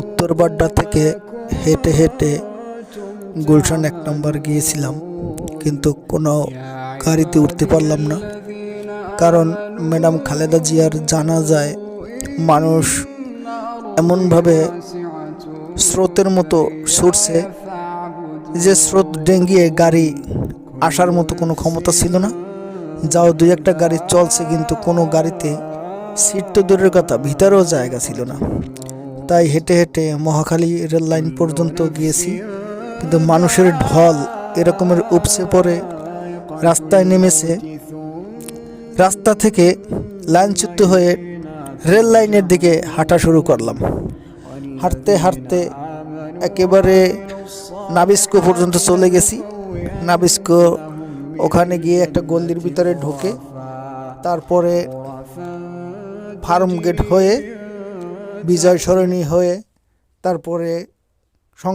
উত্তর বাড্ডা থেকে হেঁটে হেঁটে গুলশান এক নম্বর গিয়েছিলাম, কিন্তু কোনো গাড়িতে উঠতে পারলাম না। কারণ ম্যাডাম খালেদা জিয়ার জানা যায় মানুষ এমনভাবে স্রোতের মতো ছুটছে যে স্রোত ডেঙ্গিয়ে গাড়ি আসার মতো কোনো ক্ষমতা ছিল না। যাও দুই একটা গাড়ি চলছে, কিন্তু কোনো গাড়িতে সিট তো দূরের কথা, ভিতরেও জায়গা ছিল না। তাই হেঁটে হেঁটে মহাখালী রেল লাইন পর্যন্ত গিয়েছি। কিন্তু মানুষের ঢল এরকমের উপসে পড়ে, রাস্তায় নেমেছে। রাস্তা থেকে লাইনচ্যুত হয়ে রেল লাইনের দিকে হাঁটা শুরু করলাম। হাঁটতে হাঁটতে একেবারে নাবিস্কো পর্যন্ত চলে গেছি। নাবিস্কো ওখানে গিয়ে একটা গন্ডির ভিতরে ঢোকে, তারপরে ফার্ম গেট হয়ে বিজয় সরণী হয়ে তারপরে